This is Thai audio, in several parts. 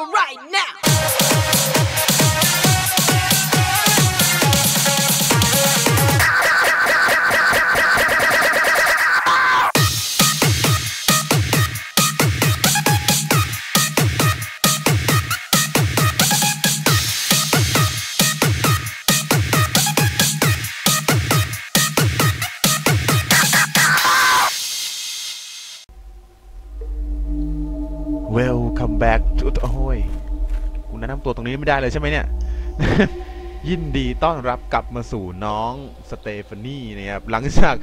right now. ไม่ได้เลยใช่ไหมเนี่ย ยินดีต้อนรับกลับมาสู่น้องสเตฟานีนะครับหลังจาก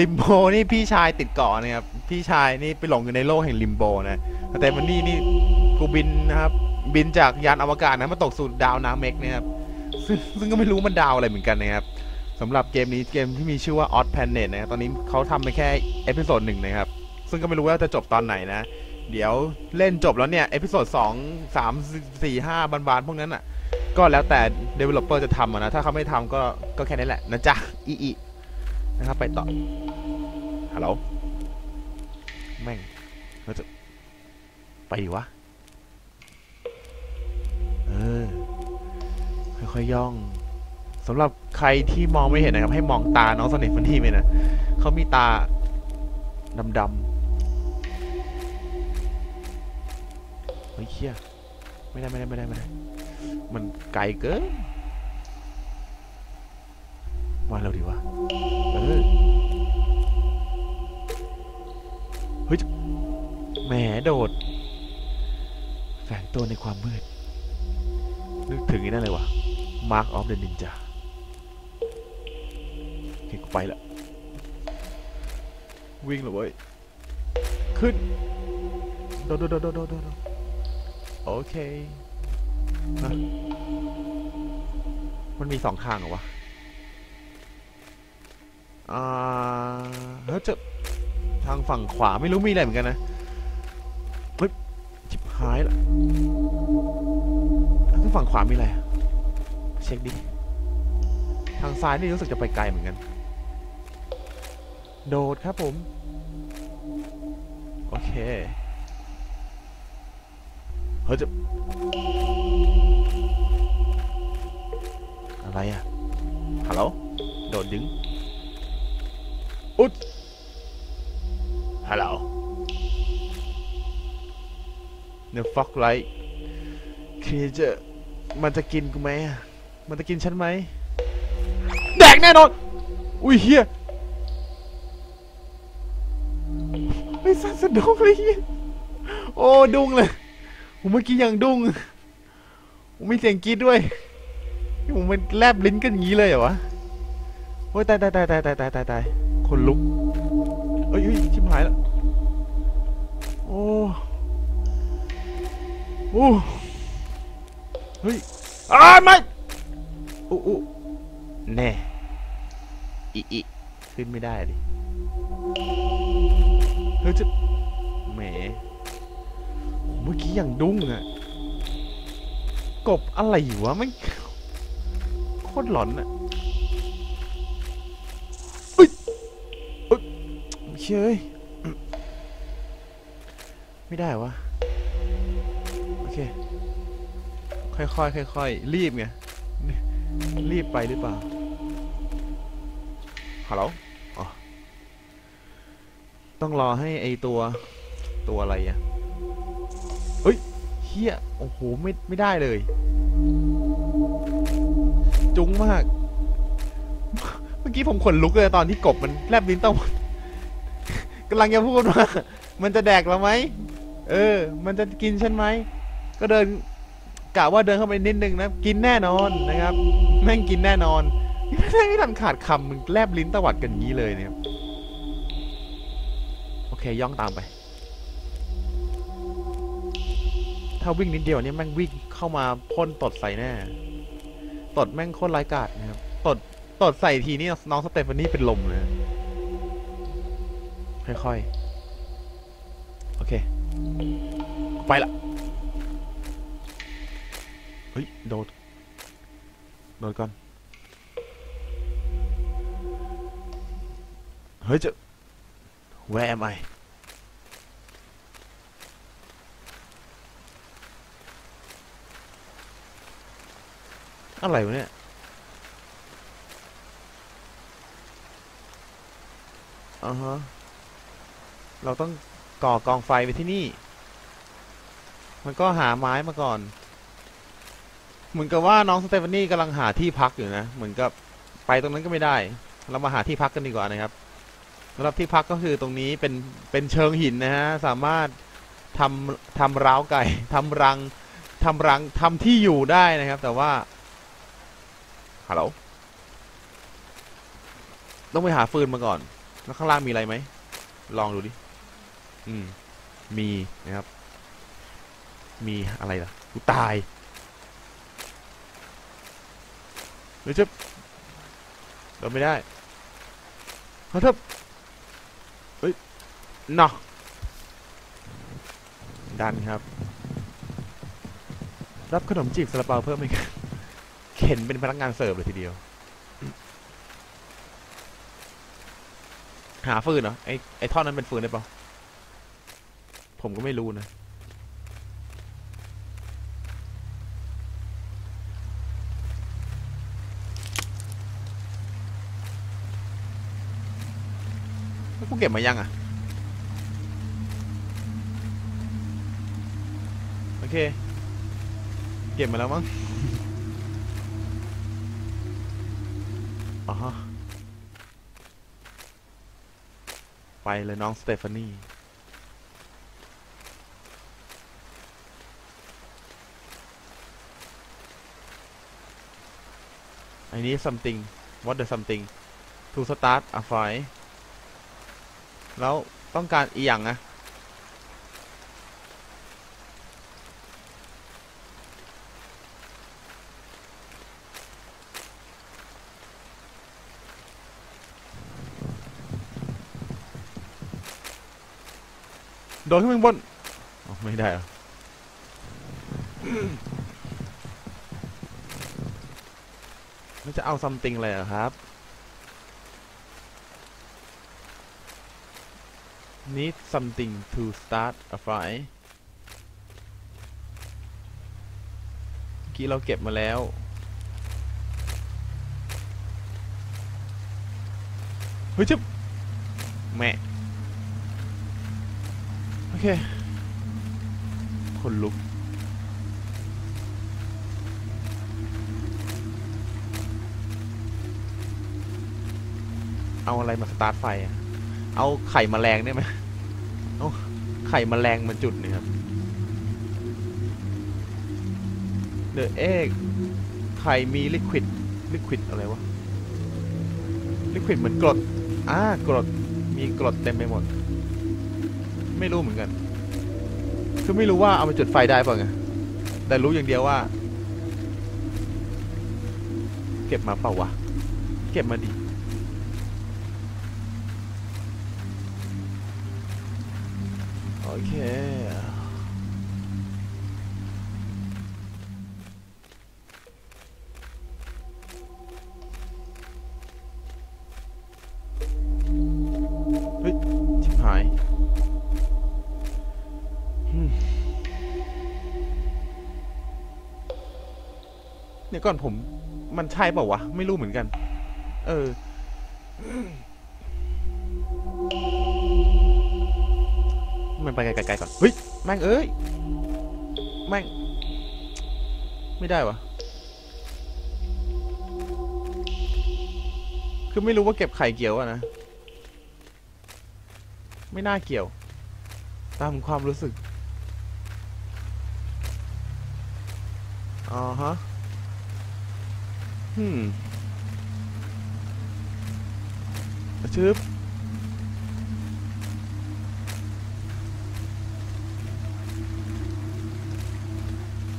ลิมโบนี่พี่ชายติดเกาะนะครับพี่ชายนี่ไปหลงอยู่ในโลกแห่งลิมโบนะสเตฟานีนี่กูบินนะครับ บินจากยานอวกาศนะมาตกสู่ดาวนาเมกนะครับซึ่งซึ่งก็ไม่รู้มันดาวอะไรเหมือนกันนะครับสำหรับเกมนี้เกมที่มีชื่อว่า Odd Planet นะครับตอนนี้เขาทำไปแค่เอพิโซดหนึ่งนะครับ ซึ่งก็ไม่รู้ว่าจะจบตอนไหนนะ เดี๋ยวเล่นจบแล้วเนี่ยเอพิโซดสองสามสี่ห้าบานๆพวกนั้นอะ ก็แล้วแต่ developer จะทำะนะ ถ้าเขาไม่ทำก็ก็แค่นี้แหละนะจ๊ะ อีอีนะครับ ไปต่อฮัลโหลแม่งเราจะไปดิวะ เออ ค่อยๆย่องสำหรับใครที่มองไม่เห็นนะครับ ให้มองตาน้องสนิทฟันที่ไปนะเขามีตาดำๆ ฮ้ยเชี่ยไม่ได้ไม่ได้ไม่ได้ไม่ได้ มันไกลเกินมาเราดีวะเออเฮ้ยแหมโดด แฝงตัวในความมืด นึกถึงอ้นั่นเลยวะ Mark of the Ninja โอเคกูไปละวิ่งเลยเว้ย ขึ้น โดดโดดโดดโดดโดด โอเคฮะมันมีสองทางเหรอวะ อ่าเฮ้ยจะทางฝั่งขวาไม่รู้มีอะไรเหมือนกันนะเฮ้ยจิบหายละทางฝั่งขวามีอะไร เช็คดิ ทางซ้ายนี่รู้สึกจะไปไกลเหมือนกัน โดดครับผม โอเค เฮ้ยจะอะไรอะฮัลโหลโดดดึงอุ๊ดฮัลโหลเนื้อฟ็อกไลท์คือจะมันจะกินกูไหมอะมันจะกินฉันไหมแดกแน่นอน อุ้ยเฮียไอ้สัตว์สะดุ้งเลยเฮียโอ้ดุ้งเลย ผมเมื่อกี้ยังดุ้งผมมีเสียงกรีดด้วยผมมันแลบลิ้นกันอย่างนี้เลยเหรอวะโอ้ยตายตายตายตายตายตายตายตายคนลุกเอ้ยเอ้ยชิบหายแล้วโอ้โอ้เฮ้ยอ้าไม่อู้อู้แน่อีอีขึ้นไม่ได้ดิเฮ้ยจะ มื่อกี้อย่างดุ้งอะกบอะไรอยู่วะไม่โคตรหลอนอะเอ้ยเอ้ยเยไม่ได้วะโอเค ค่อยๆค่อยๆรีบไงรีบไปหรือเปล่าฮัลโหลต้องรอให้ไอตัวตัวอะไรอะ ฮียโอ้โหไม่ไม่ได้เลย จุ้งมาก เมื่อกี้ผมขนลุกเลยตอนที่กบมันแลบลิ้นต้องกำลังจะพูดว่ามันจะแดกเราไหมเออ มันจะกินฉันไหมก็เดินกะว่าเดินเข้าไปนิดนึงนะกินแน่นอนนะครับแม่งกินแน่นอนไม่ได้ไม่ทันขาดคำมึงแลบลิ้นตวัดกันงี้เลยเนี่ยโอเคย่องตามไป ถ้าวิ่งนิดเดียวเนี่ยแม่งวิ่งเข้ามาพ่นตดใส่แน่ตดแม่งโคตรไร้กาดนะครับตดตดใส่ทีนี่น้องสเตฟานี่เป็นลมเลยค่อยๆโอเค ไปละเฮ้ยโดดโดดก่อนเฮ้ยจะ Where am I อะไรวะเนี่ยอ่าฮะ เราต้องก่อกองไฟไปที่นี่ มันก็หาไม้มาก่อน เหมือนกับว่าน้องสเตฟานี่กำลังหาที่พักอยู่นะ เหมือนกับไปตรงนั้นก็ไม่ได้ เรามาหาที่พักกันดีกว่านะครับสำหรับที่พักก็คือตรงนี้เป็นเป็นเชิงหินนะฮะ สามารถทำทำร้าวไก่ทำรังทำรังทำที่อยู่ได้นะครับ แต่ว่า ฮัลโหลต้องไปหาฟืนมาก่อน แล้วข้างล่างมีอะไรไหม ลองดูดิ อืม มีนะครับ มีอะไรล่ะ กูตายเดี๋ยวจะเดินไม่ได้เขาทับเฮ้ยน่ะดันครับ รับขนมจีบซาลาเปาเพิ่มอีก เข็นเป็นพนักงานเสิร์ฟเลยทีเดียว หาฟืนเหรอไอไอท่อนนั้นเป็นฟืนได้ปะผมก็ไม่รู้นะกูเก็บมายังอะ โอเค เก็บมาแล้วมั้ง อ๋อ ไปเลยน้องสเตฟานีไอ้นี้ something what the something to start a fire แล้วต้องการอีหยังอะ โดดขึ้นไปข้างบนอ๋อไม่ได้เหรอแล้วจะเอา something อะไรเหรอครับ need something to start a fire เมื่อกี้เราเก็บมาแล้ว เฮ้ยจึ๊บแม่ เคคนลุก เอาอะไรมาสตาร์ทไฟอะเอาไข่แมลงได้ไหมเอาไข่แมลงมาจุดนี่ยครับเดอะเอ็กไข่มีลิควิดลิควิดอะไรวะลิควิดเหมือนกรดอ่ากรดมีกรดเต็มไปหมด ไม่รู้เหมือนกัน คือไม่รู้ว่าเอามาจุดไฟได้ป่ะไงแต่รู้อย่างเดียวว่า เก็บมาเปล่าวะ เก็บมาดิโอเค เดี๋ยก่อนผมมันใช่เปล่าวะ ไม่รู้เหมือนกัน เออ มันไปไกลๆก่อนเฮ้ยแม่งเอ้ยแม่ง ไม่ได้วะคือไม่รู้ว่าเก็บไข่เกี่ยวอะนะ ไม่น่าเกี่ยว ตามความรู้สึกอ๋อฮะ อืมชึบ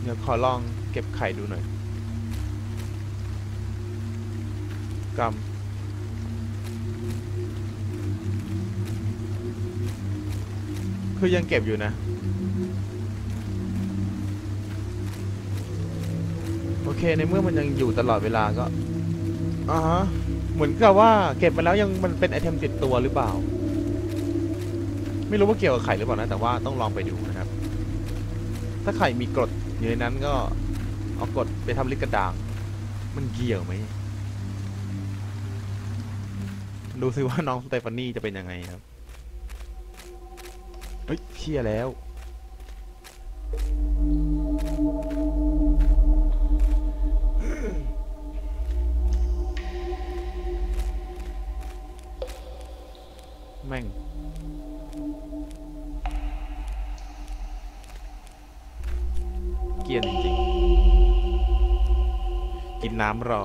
เดี๋ยวขอลองเก็บไข่ดูหน่อยกำคือยังเก็บอยู่นะ โอเคในเมื่อมันยังอยู่ตลอดเวลาก็อ่าฮะเหมือนกับว่าเก็บมาแล้วยังมันเป็นไอเทมติดตัวหรือเปล่า ไม่รู้ว่าเกี่ยวกับไข่หรือเปล่านะแต่ว่าต้องลองไปดูนะครับ ถ้าไข่มีกรดอยู่ในนั้นก็เอากรดไปทำลิกกระด่าง มันเกี่ยวไหมดูซิว่าน้องสเตฟานี่จะเป็นยังไงครับเฮ้ยเชี่ยแล้ว แม่ง เกียนจริง กินน้ำรอ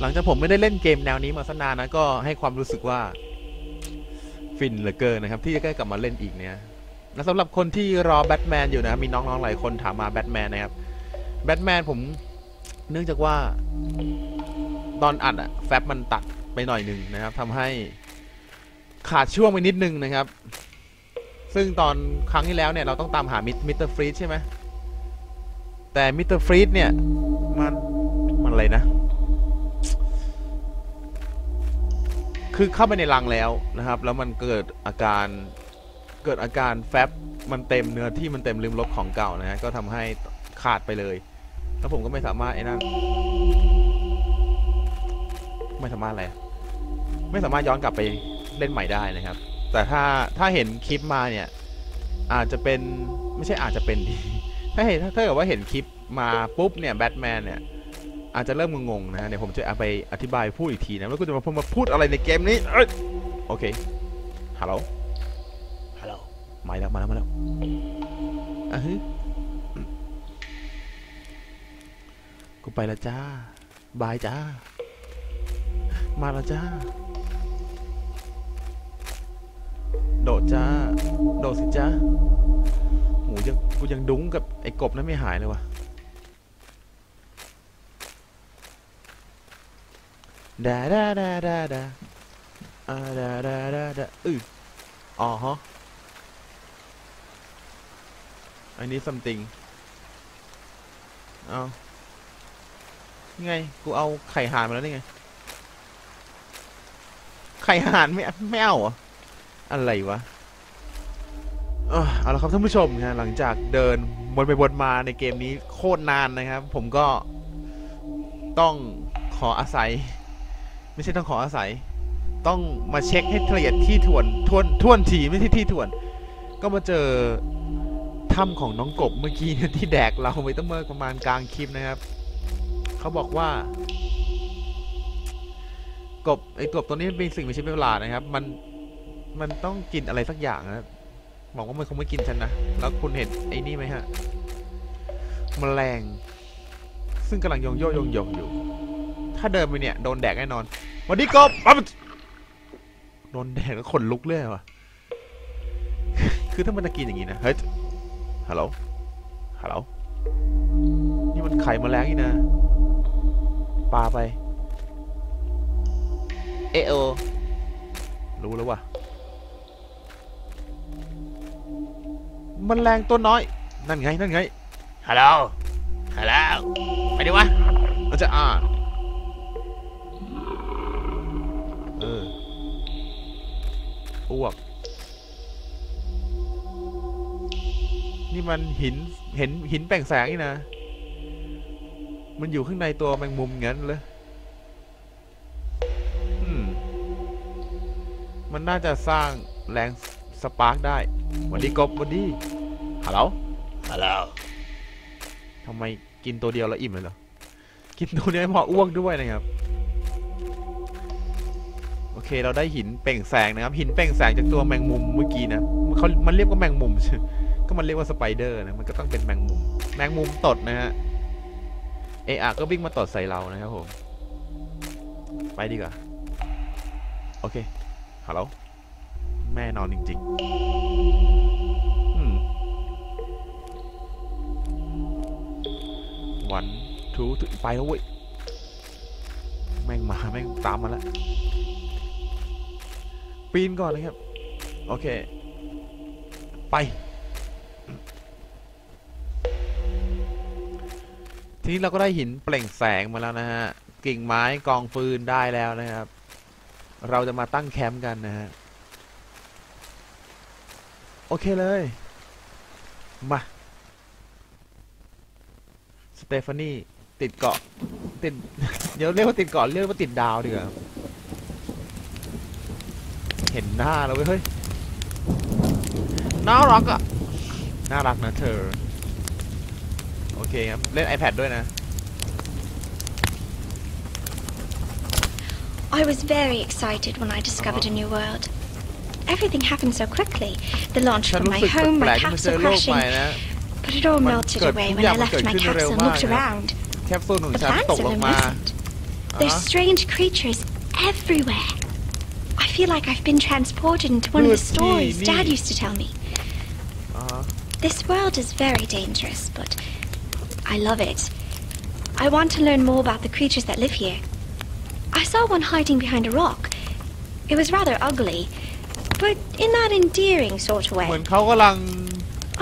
หลังจากผมไม่ได้เล่นเกมแนวนี้มาสักนานนะ ก็ให้ความรู้สึกว่า ฟินเหลือเกินนะครับ ที่จะได้กลับมาเล่นอีกเนี่ยและสำหรับคนที่รอแบทแมนอยู่นะครับมีน้องๆหลายคนถามมาแบทแมนนะครับแบทแมนผม เนื่องจากว่า ตอนอัดอะแฟบมันตัดไปหน่อยหนึ่งนะครับทำให้ขาดช่วงไปนิดนึงนะครับ ซึ่งตอนครั้งที่แล้วเนี่ยเราต้องตามหามิสเตอร์ฟรีดใช่ไหมแต่มิสเตอร์ฟรีดเนี่ยมันมันอะไรนะ คือเข้าไปในรังแล้วนะครับ แล้วมันเกิดอาการเกิดอาการแฟบมันเต็มเนื้อที่มันเต็มลืมลบของเก่านะฮะก็ทำให้ขาดไปเลย แล้วผมก็ไม่สามารถไอ้นั่นไม่สามารถอะไร ไม่สามารถย้อนกลับไปเล่นใหม่ได้นะครับ แต่ถ้าถ้าเห็นคลิปมาเนี่ย อาจจะเป็นไม่ใช่อาจจะเป็นดิถ้าเห็นถ้าเกิดว่าเห็นคลิปมาปุ๊บเนี่ยแบทแมนเนี่ยอาจจะเริ่มงงๆนะฮะเดี๋ยวผมจะเอาไปอธิบายพูดอีกทีนะแล้วก็จะมาพูดมาพูดอะไรในเกมนี้เอ้ยโอเคฮัลโหลฮัลโหลมาแล้วมาแล้วมาแล้วอะฮึ กูไปล้วจ้า บายจ้า มาล้วจ้า โดดจ้า โดดสิจ้าโหยังกูยังดุ้งกับไอ้กบนั้นไม่หายเลยวะดาดาดาดาดาอาดาดาดาดาอืออ๋อฮะอันนี้ something เอา นี่ไง กูเอาไข่ห่านมาแล้วนี่ไง ไข่ห่านไม่ไม่เอาเหรออะไรวะเอาละครับท่านผู้ชมนะหลังจากเดินวนไปวนมาในเกมนี้โคตรนานนะครับ ผมก็ต้องขออาศัย ไม่ใช่ต้องขออาศัย ต้องมาเช็คให้ละเอียดที่ทวนทวนทวนทีไม่ใช่ที่ทวน ก็มาเจอถ้ำของน้องกบเมื่อกี้ที่แดกเราไปตั้งเมื่อประมาณกลางคลิปนะครับ เขาบอกว่ากบไอ้กบตัวนี้เป็นสิ่งมีชีวิตประหลาดนะครับ มันมันต้องกินอะไรสักอย่างนะบอกว่ามันคงไม่กินฉันนะแล้วคุณเห็นไอ้นี่ไหมฮะมแมลง ซึ่งกำลังยองโยยงยงอยู่ ถ้าเดินไปเนี่ยโดนแดกแน่นอนสวันนี้กบปั๊บโดนแดกแล้วขนลุกเลยว่ะคือถ้ามันจะกินอย่างนี้นะเฮ้ยฮัลโหลฮัลโหลนี่มันไข่แมลงนี่นะ ปลาไป เอโอรู้แล้วว่ะมแมลงตัวน้อย นั่นไง นั่นไง ฮัลโหล ฮัลโหล ไปดิวะมันจะอ่านเอออ้วก นี่มันหิน เห็นหินแปลงแสงนี่นะ มันอยู่ข้างในตัวแมงมุมงั้นเลยอืมมันน่าจะสร้างแรงสปาร์กได้หวันดีกบหวันดีฮัลโหลฮัลโหลทำไมกินตัวเดียวแล้วอิ่มเลยเหรอ กินตัวเดียวไม่พออ้วกด้วยนะครับ โอเคเราได้หินเปล่งแสงนะครับ หินเปล่งแสงจากตัวแมงมุมเมื่อกี้นะเขามันเรียกว่าแมงมุมใช่ก็มันเรียกว่าสไปเดอร์นะ มันก็ต้องเป็นแมงมุม แมงมุมตดนะฮะ เออะก็วิ่งมาตดใส่เรานะครับผม ไปดีกว่า โอเคฮัลโหลแม่นอนจริงๆวันทูไปแล้วเว้ย แม่งมา แม่งตามมาแล้ว ปีนก่อนนะครับ โอเค ไป ทีนี้เราก็ได้หินเปล่งแสงมาแล้วนะฮะ กิ่งไม้กองฟืนได้แล้วนะครับ เราจะมาตั้งแคมป์กันนะฮะ โอเคเลย มา สเตฟานีติดเกาะ ติด เดี๋ยวเรียกว่าติดเกาะเรียกว่าติดดาวดีกว่าเห็นหน้าแล้วเว้ย เฮ้ย น่ารักอะ น่ารักนะเธอ โอเคครับ เล่น iPad ด้วยนะ I was very excited when I discovered a new world. Everything happened so quickly. The launch ฉัน from รู้ my สึก home, แปล my กๆที่มาเจ capsule อโลกให crashing, ม่นะ but it all Man, melted got- away when yeah, I man, left got my ขึ้นเร็ว capsule and มาก looked นะ around. แคปซูลของ The ฉันต plants ก are ลงมา magnificent. อ่า There's ฮะ strange creatures everywhere. I feel like I've been transported into one of the Good stories TV. Dad used to tell me. อ่าฮะ This world is very dangerous, but I love it. I want to learn more about the creatures that live here. I saw one hiding behind a rock. It was rather ugly, but in that endearing sort of เหมือน way. เขากำลัง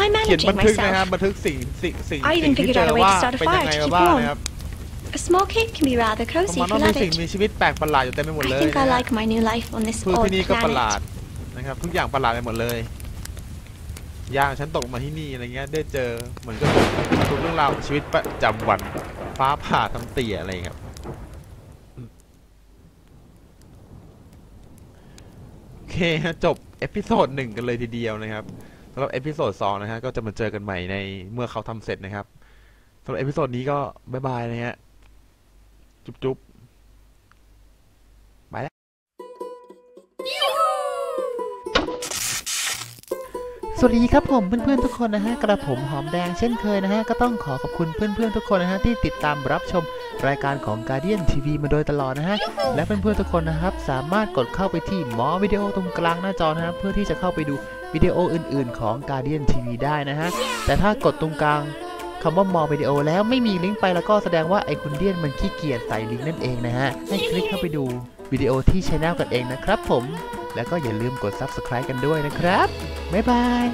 I'm เขียนบัน managing ทึกนะครับ myself. บันทึกสิ่งสิ่งสิ่ง I even สิ่งที่ figured เจ out อ a way to ว่า start a เป็นยังไง fire to มา keep บ้าง warm. นะครับ A small cake can be rather เพราะ cozy มัน if ต้อ you งมี love สิ่ง it. มีชีวิตแปลกประหลาดอยู่เต็มไปหมด I เลย think นะ I like my new life on this พืช old ที่นี่ก็ประหลาด planet. นะครับ ทุกอย่างประหลาดไปหมดเลย ย่างฉันตกมาที่นี่อะไรเงี้ยได้เจอเหมือนกับทุกเรื่องราวของชีวิตประจำวันฟ้าผ่าทำเตี่ยอะไรครับโอเคจบเอพิโซดหนึ่งกันเลยทีเดียวนะครับสำหรับเอพิโซดสองนะฮะก็จะมาเจอกันใหม่ในเมื่อเขาทำเสร็จนะครับสำหรับเอพิโซดนี้ก็บ๊ายบายนะฮะจุ๊บจุ๊ สวัสดีครับผมเพื่อนๆทุกคนนะฮะกระผมหอมแดงเช่นเคยนะฮะก็ต้องขอขอบคุณเพื่อนๆทุกคนนะฮะที่ติดตามรับชมรายการของ Guardian TV มาโดยตลอดนะฮะและเพื่อนๆทุกคนนะครับสามารถกดเข้าไปที่หมอวิดีโอตรงกลางหน้าจอนะครับเพื่อที่จะเข้าไปดูวิดีโออื่นๆของ Guardian TV ได้นะฮะแต่ถ้ากดตรงกลางคำว่ามอวิดีโอแล้วไม่มีลิงก์ไปแล้วก็แสดงว่าไอคุณเดียนมันขี้เกียจใส่ลิงก์นั่นเองนะฮะให้คลิกเข้าไปดูวิดีโอที่ช anel กันเองนะครับผม แล้วก็อย่าลืมกด subscribe กันด้วยนะครับ บ๊ายบาย